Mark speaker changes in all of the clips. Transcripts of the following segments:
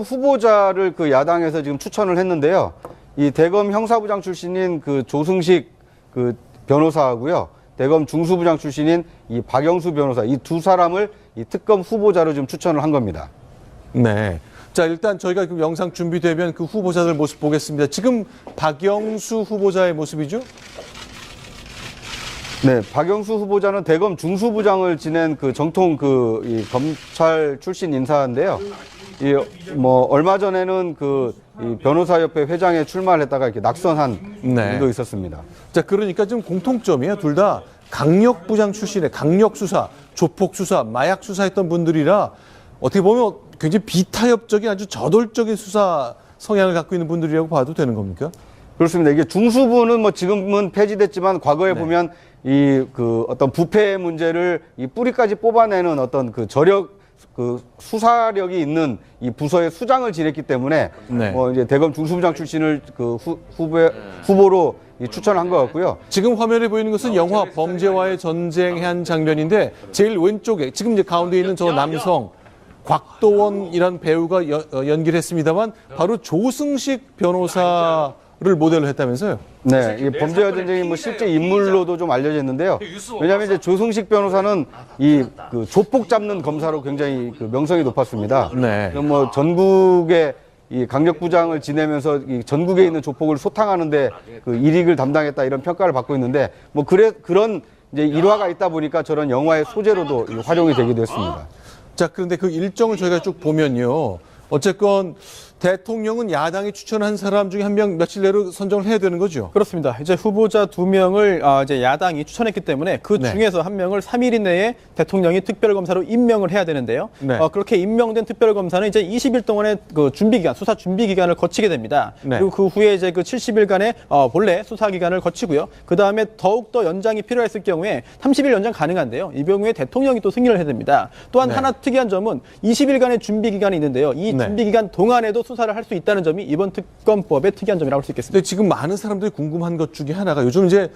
Speaker 1: 후보자를 그 야당에서 지금 추천을 했는데요. 이 대검 형사부장 출신인 그 조승식 그 변호사하고요. 대검 중수부장 출신인 이 박영수 변호사 이 두 사람을 이 특검 후보자로 지금 추천을 한 겁니다.
Speaker 2: 네. 자, 일단 저희가 그 영상 준비되면 그 후보자들 모습 보겠습니다. 지금 박영수 후보자의 모습이죠?
Speaker 1: 네, 박영수 후보자는 대검 중수부장을 지낸 그 정통 그 이 검찰 출신 인사인데요. 이 뭐 얼마 전에는 그 이 변호사협회 회장에 출마를 했다가 이렇게 낙선한
Speaker 2: 네.
Speaker 1: 일도 있었습니다.
Speaker 2: 자, 그러니까 좀 공통점이에요. 둘 다 강력부장 출신의 강력수사, 조폭수사, 마약수사했던 분들이라 어떻게 보면 굉장히 비타협적인 아주 저돌적인 수사 성향을 갖고 있는 분들이라고 봐도 되는 겁니까?
Speaker 1: 그렇습니다. 이게 중수부는 뭐 지금은 폐지됐지만 과거에 보면 이 그 어떤 부패 문제를 이 뿌리까지 뽑아내는 어떤 그 저력 그 수사력이 있는 이 부서의 수장을 지냈기 때문에
Speaker 2: 네.
Speaker 1: 뭐 이제 대검 중수부장 출신을 그 후, 후배 후보로 이 추천한 것 같고요.
Speaker 2: 지금 화면에 보이는 것은 영화 범죄와의 전쟁한 장면인데 제일 왼쪽에 지금 이제 가운데 있는 저 남성 곽도원이란 배우가 연, 어, 연기를 했습니다만 바로 조승식 변호사 를 모델로 했다면서요?
Speaker 1: 네, 이 범죄와 전쟁이 뭐 실제 인물로도 좀 알려져 있는데요. 왜냐하면 이제 조승식 변호사는 이그 조폭 잡는 검사로 굉장히 그 명성이 높았습니다.
Speaker 2: 네.
Speaker 1: 뭐 전국에 이 강력부장을 지내면서 이 전국에 있는 조폭을 소탕하는데 그 일익을 담당했다 이런 평가를 받고 있는데 뭐 그래 그런 이제 일화가 있다 보니까 저런 영화의 소재로도 이 활용이 되기도 했습니다.
Speaker 2: 자, 그런데 그 일정을 저희가 쭉 보면요. 어쨌건 대통령은 야당이 추천한 사람 중에 한 명 며칠 내로 선정을 해야 되는 거죠.
Speaker 3: 그렇습니다. 이제 후보자 두 명을 아, 이제 야당이 추천했기 때문에 그
Speaker 2: 네.
Speaker 3: 중에서 한 명을 3일 이내에 대통령이 특별검사로 임명을 해야 되는데요.
Speaker 2: 네.
Speaker 3: 어, 그렇게 임명된 특별검사는 이제 20일 동안의 그 준비 기간, 수사 준비 기간을 거치게 됩니다.
Speaker 2: 네.
Speaker 3: 그리고 그 후에 이제 그 70일간의 어, 본래 수사 기간을 거치고요. 그 다음에 더욱 더 연장이 필요했을 경우에 30일 연장 가능한데요. 이 경우에 대통령이 또 승인을 해야 됩니다. 또한
Speaker 2: 네.
Speaker 3: 하나 특이한 점은 20일간의 준비 기간이 있는데요. 이
Speaker 2: 네.
Speaker 3: 준비 기간 동안에도 수사를 할 수 있다는 점이 이번 특검법의 특이한 점이라고 할 수 있겠습니다.
Speaker 2: 근데 지금 많은 사람들이 궁금한 것 중에 하나가 요즘 이제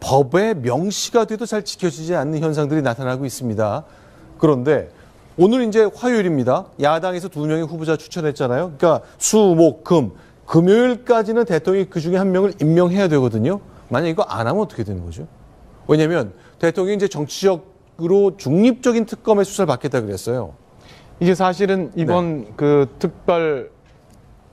Speaker 2: 법의 명시가 돼도 잘 지켜지지 않는 현상들이 나타나고 있습니다. 그런데 오늘 이제 화요일입니다. 야당에서 두 명의 후보자 추천했잖아요. 그러니까 수, 목, 금. 금요일까지는 대통령이 그 중에 한 명을 임명해야 되거든요. 만약 이거 안 하면 어떻게 되는 거죠? 왜냐하면 대통령이 이제 정치적으로 중립적인 특검의 수사를 받겠다 그랬어요.
Speaker 4: 이게 사실은 이번 그 특별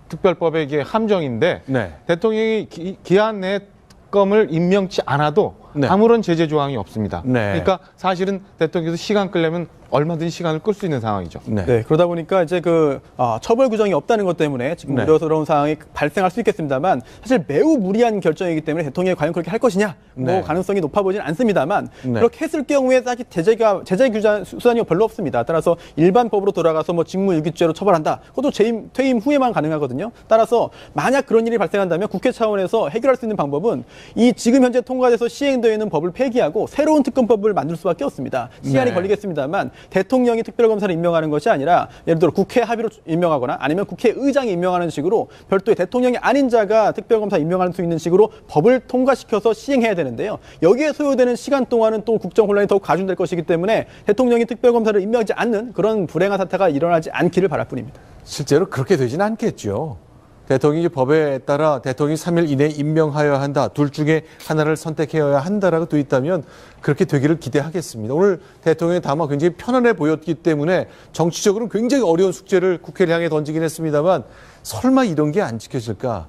Speaker 4: 특별법의 이게 함정인데
Speaker 2: 네.
Speaker 4: 대통령이 기, 기한 내 특검을 임명치 않아도
Speaker 2: 네.
Speaker 4: 아무런 제재 조항이 없습니다.
Speaker 2: 네.
Speaker 4: 그러니까 사실은 대통령께서 시간 끌려면 얼마든지 시간을 끌 수 있는 상황이죠.
Speaker 2: 네.
Speaker 3: 네, 그러다 보니까 이제 그 아, 처벌 규정이 없다는 것 때문에 지금
Speaker 2: 네.
Speaker 3: 우려스러운 상황이 발생할 수 있겠습니다만 사실 매우 무리한 결정이기 때문에 대통령이 과연 그렇게 할 것이냐 뭐
Speaker 2: 네.
Speaker 3: 가능성이 높아 보진 않습니다만
Speaker 2: 네.
Speaker 3: 그렇게 했을 경우에 사실 제재가 제재 규정 수단이 별로 없습니다. 따라서 일반 법으로 돌아가서 뭐 직무유기죄로 처벌한다. 그것도 재임 퇴임 후에만 가능하거든요. 따라서 만약 그런 일이 발생한다면 국회 차원에서 해결할 수 있는 방법은 이 지금 현재 통과돼서 시행되어 있는 법을 폐기하고 새로운 특검법을 만들 수밖에 없습니다. 시간이
Speaker 2: 네.
Speaker 3: 걸리겠습니다만 대통령이 특별검사를 임명하는 것이 아니라 예를 들어 국회 합의로 임명하거나 아니면 국회의장이 임명하는 식으로 별도의 대통령이 아닌 자가 특별검사 임명할 수 있는 식으로 법을 통과시켜서 시행해야 되는데요. 여기에 소요되는 시간 동안은 또 국정 혼란이 더욱 가중될 것이기 때문에 대통령이 특별검사를 임명하지 않는 그런 불행한 사태가 일어나지 않기를 바랄 뿐입니다.
Speaker 2: 실제로 그렇게 되지는 않겠죠. 대통령이 법에 따라 대통령이 3일 이내에 임명하여야 한다. 둘 중에 하나를 선택해야 한다라고 돼 있다면 그렇게 되기를 기대하겠습니다. 오늘 대통령이 다만 굉장히 편안해 보였기 때문에 정치적으로는 굉장히 어려운 숙제를 국회를 향해 던지긴 했습니다만 설마 이런 게 안 지켜질까?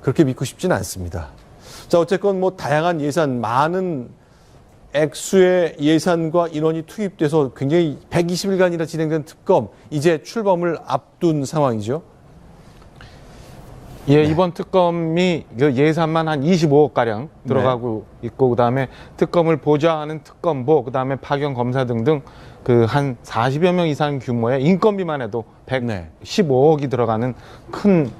Speaker 2: 그렇게 믿고 싶지는 않습니다. 자, 어쨌건 뭐 다양한 예산, 많은 액수의 예산과 인원이 투입돼서 굉장히 120일간이나 진행된 특검, 이제 출범을 앞둔 상황이죠.
Speaker 4: 예, 이번 특검이 그 예산만 한 25억 가량 들어가고 있고 그다음에 특검을 보좌하는 특검보 그다음에 파견 검사 등등 그 한 40여 명 이상 규모의 인건비만 해도
Speaker 2: 네.
Speaker 4: 115억이 들어가는 큰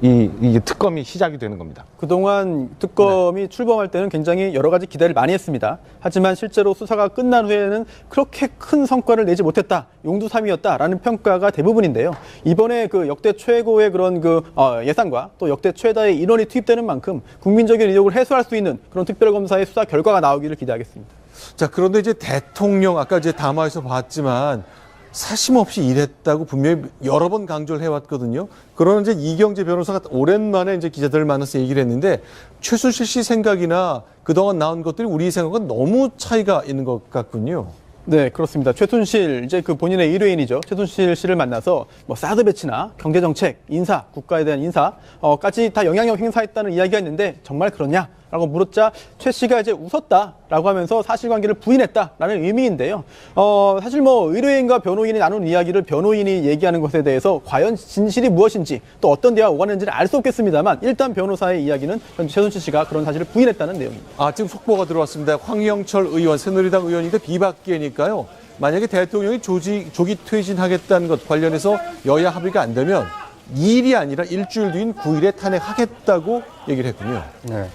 Speaker 4: 이, 이 특검이 시작이 되는 겁니다.
Speaker 3: 그동안 특검이 출범할 때는 굉장히 여러 가지 기대를 많이 했습니다. 하지만 실제로 수사가 끝난 후에는 그렇게 큰 성과를 내지 못했다. 용두삼이었다라는 평가가 대부분인데요. 이번에 그 역대 최고의 그런 그 어, 예산과 또 역대 최다의 인원이 투입되는 만큼 국민적인 의혹을 해소할 수 있는 그런 특별검사의 수사 결과가 나오기를 기대하겠습니다.
Speaker 2: 자, 그런데 이제 대통령, 아까 이제 담화에서 봤지만 사심없이 일했다고 분명히 여러 번 강조를 해왔거든요. 그러나 이제 이경재 변호사가 오랜만에 이제 기자들 만나서 얘기를 했는데 최순실 씨 생각이나 그동안 나온 것들이 우리 생각과 너무 차이가 있는 것 같군요.
Speaker 3: 네, 그렇습니다. 최순실 이제 그 본인의 일회인이죠. 최순실 씨를 만나서 뭐 사드 배치나 경제 정책, 인사, 국가에 대한 인사까지 다 영향력 행사했다는 이야기가 있는데 정말 그렇냐? 라고 물었자 최 씨가 이제 웃었다 라고 하면서 사실관계를 부인했다 라는 의미인데요. 어, 사실 뭐 의뢰인과 변호인이 나눈 이야기를 변호인이 얘기하는 것에 대해서 과연 진실이 무엇인지 또 어떤 대화가 오가는지는 알수 없겠습니다만 일단 변호사의 이야기는 현재 최순실 씨가 그런 사실을 부인했다는 내용입니다.
Speaker 2: 아, 지금 속보가 들어왔습니다. 황영철 의원, 새누리당 의원인데 비박계니까요. 만약에 대통령이 조직, 조기 퇴진하겠다는 것 관련해서 여야 합의가 안 되면 2일이 아니라 일주일 뒤인 9일에 탄핵하겠다고 얘기를 했군요.
Speaker 1: 네.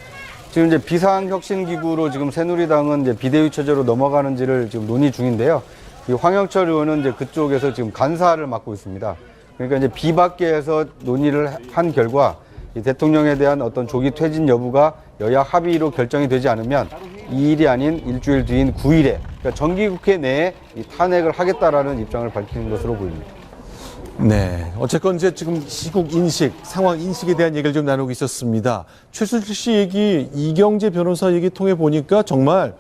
Speaker 1: 지금 이제 비상혁신기구로 지금 새누리당은 이제 비대위 체제로 넘어가는지를 지금 논의 중인데요. 이 황영철 의원은 이제 그쪽에서 지금 간사를 맡고 있습니다. 그러니까 이제 비박계에서 논의를 한 결과 이 대통령에 대한 어떤 조기 퇴진 여부가 여야 합의로 결정이 되지 않으면 2일이 아닌 일주일 뒤인 9일에 그러니까 정기국회 내에 이 탄핵을 하겠다라는 입장을 밝히는 것으로 보입니다.
Speaker 2: 네. 어쨌건 이제 지금 시국 인식, 상황 인식에 대한 얘기를 좀 나누고 있었습니다. 최순실 씨 얘기, 이경재 변호사 얘기 통해 보니까 정말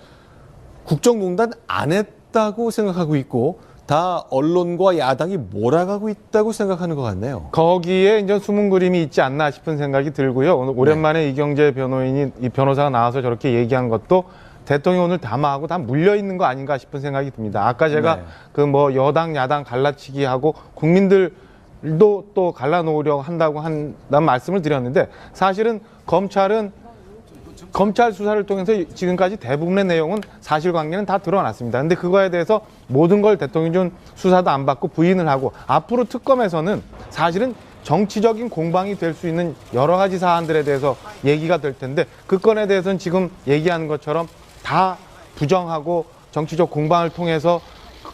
Speaker 2: 국정농단 안 했다고 생각하고 있고 다 언론과 야당이 몰아가고 있다고 생각하는 것 같네요.
Speaker 4: 거기에 이제 숨은 그림이 있지 않나 싶은 생각이 들고요. 오늘 오랜만에 이경재 변호인이 이 변호사가 나와서 저렇게 얘기한 것도 대통령 오늘 담화하고 다 물려 있는 거 아닌가 싶은 생각이 듭니다. 아까 제가
Speaker 2: 네.
Speaker 4: 그뭐 여당 야당 갈라치기 하고 국민들도 또 갈라놓으려고 한다고 한다는 말씀을 드렸는데 사실은 검찰은 검찰 수사를 통해서 지금까지 대부분의 내용은 사실관계는 다 드러났습니다. 근데 그거에 대해서 모든 걸 대통령이 좀 수사도 안 받고 부인을 하고 앞으로 특검에서는 사실은 정치적인 공방이 될 수 있는 여러 가지 사안들에 대해서 얘기가 될 텐데 그 건에 대해서는 지금 얘기하는 것처럼 다 부정하고 정치적 공방을 통해서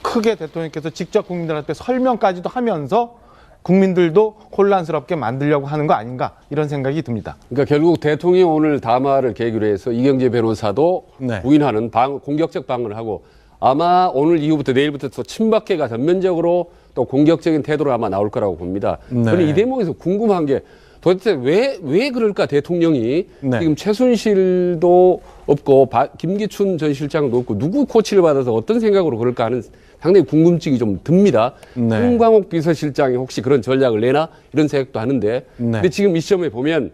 Speaker 4: 크게 대통령께서 직접 국민들한테 설명까지도 하면서 국민들도 혼란스럽게 만들려고 하는 거 아닌가 이런 생각이 듭니다.
Speaker 5: 그러니까 결국 대통령이 오늘 담화를 계기로 해서 이경재 변호사도
Speaker 2: 네.
Speaker 5: 부인하는 방, 공격적 방어를 하고 아마 오늘 이후부터 내일부터 또 친박계가 전면적으로 또 공격적인 태도로 아마 나올 거라고 봅니다.
Speaker 2: 네.
Speaker 5: 저는 이 대목에서 궁금한 게 도대체 왜, 왜 그럴까 대통령이
Speaker 2: 네.
Speaker 5: 지금 최순실도 없고 바- 김기춘 전 실장도 없고 누구 코치를 받아서 어떤 생각으로 그럴까 하는 상당히 궁금증이 좀 듭니다.
Speaker 2: 네.
Speaker 5: 홍광욱 비서실장이 혹시 그런 전략을 내나 이런 생각도 하는데
Speaker 2: 네.
Speaker 5: 근데 지금 이 시점에 보면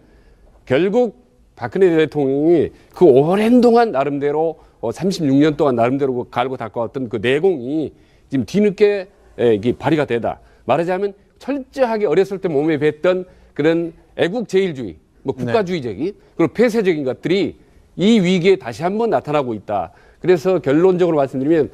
Speaker 5: 결국 박근혜 대통령이 그 오랜 동안 나름대로 어, 36년 동안 나름대로 그 갈고 닦아왔던 그 내공이 지금 뒤늦게 에, 이게 발휘가 되다. 말하자면 철저하게 어렸을 때 몸에 뱄던 그런 애국 제일주의, 뭐 국가주의적인 그리고 폐쇄적인 것들이 이 위기에 다시 한번 나타나고 있다. 그래서 결론적으로 말씀드리면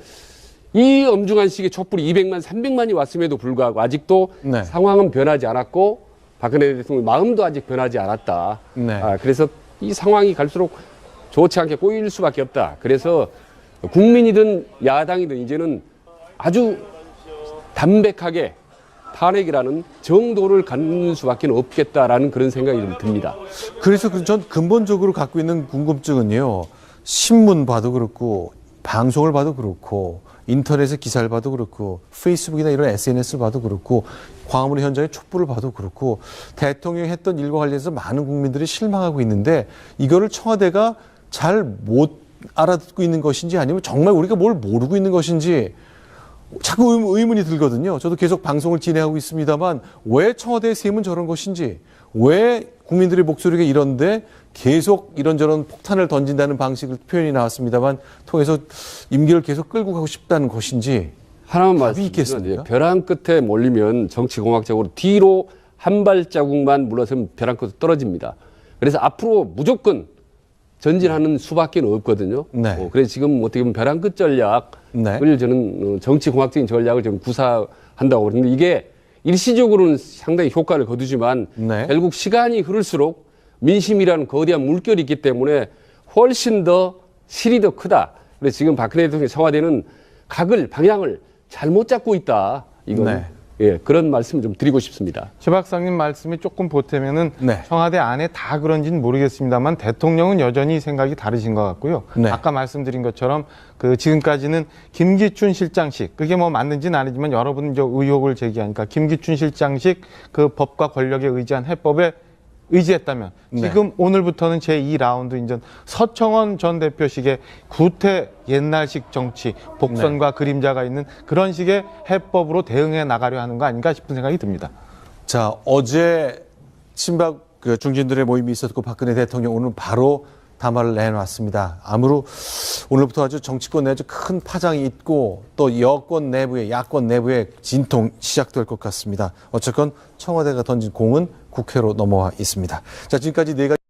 Speaker 5: 이 엄중한 시기에 촛불이 200만, 300만이 왔음에도 불구하고 아직도
Speaker 2: 네.
Speaker 5: 상황은 변하지 않았고 박근혜 대통령 마음도 아직 변하지 않았다.
Speaker 2: 네.
Speaker 5: 아, 그래서 이 상황이 갈수록 좋지 않게 꼬일 수밖에 없다. 그래서 국민이든 야당이든 이제는 아주 담백하게 탄핵이라는 정도를 갖는 수밖에 없겠다라는 그런 생각이 좀 듭니다.
Speaker 2: 그래서 그- 전 근본적으로 갖고 있는 궁금증은요. 신문 봐도 그렇고 방송을 봐도 그렇고 인터넷에 기사를 봐도 그렇고 페이스북이나 이런 SNS를 봐도 그렇고 광화문 현장의 촛불을 봐도 그렇고 대통령이 했던 일과 관련해서 많은 국민들이 실망하고 있는데 이거를 청와대가 잘 못 알아듣고 있는 것인지 아니면 정말 우리가 뭘 모르고 있는 것인지 자꾸 의- 의문이 들거든요. 저도 계속 방송을 진행하고 있습니다만 왜 청와대의 셈은 저런 것인지 왜 국민들의 목소리가 이런데 계속 이런저런 폭탄을 던진다는 방식을 표현이 나왔습니다만 통해서 임기를 계속 끌고 가고 싶다는 것인지
Speaker 5: 하나만 말씀드리면? 이제 벼랑 끝에 몰리면 정치공학적으로 뒤로 한 발자국만 물러서면 벼랑 끝에 떨어집니다. 그래서 앞으로 무조건 전진하는 수밖에 없거든요.
Speaker 2: 네.
Speaker 5: 어, 그래서 지금 어떻게 보면 벼랑 끝 전략을
Speaker 2: 네.
Speaker 5: 저는 어, 정치공학적인 전략을 좀 구사한다고 그러는데 이게 일시적으로는 상당히 효과를 거두지만
Speaker 2: 네.
Speaker 5: 결국 시간이 흐를수록 민심이라는 거대한 물결이 있기 때문에 훨씬 더 실이 더 크다. 그래서 지금 박근혜 대통령 청와대는 각을 방향을 잘못 잡고 있다. 이건
Speaker 2: 네.
Speaker 5: 예, 그런 말씀을 좀 드리고 싶습니다.
Speaker 4: 최 박사님 말씀이 조금 보태면은
Speaker 2: 네.
Speaker 4: 청와대 안에 다 그런지는 모르겠습니다만 대통령은 여전히 생각이 다르신 것 같고요.
Speaker 2: 네.
Speaker 4: 아까 말씀드린 것처럼 그 지금까지는 김기춘 실장식 그게 뭐 맞는지는 아니지만 여러분 저 의혹을 제기하니까 김기춘 실장식 그 법과 권력에 의지한 해법에 의지했다면
Speaker 2: 네.
Speaker 4: 지금 오늘부터는 제 2라운드 인전 서청원 전 대표식의 구태 옛날식 정치 복선과
Speaker 2: 네.
Speaker 4: 그림자가 있는 그런 식의 해법으로 대응해 나가려 하는 거 아닌가 싶은 생각이 듭니다.
Speaker 2: 자, 어제 친박 그 중진들의 모임이 있었고 박근혜 대통령 오늘 바로 담화를 내놨습니다. 아무로 오늘부터 아주 정치권 내에 아주 큰 파장이 있고 또 여권 내부에 야권 내부에 진통 시작될 것 같습니다. 어쨌건 청와대가 던진 공은 국회로 넘어와 있습니다. 자, 지금까지 네 가지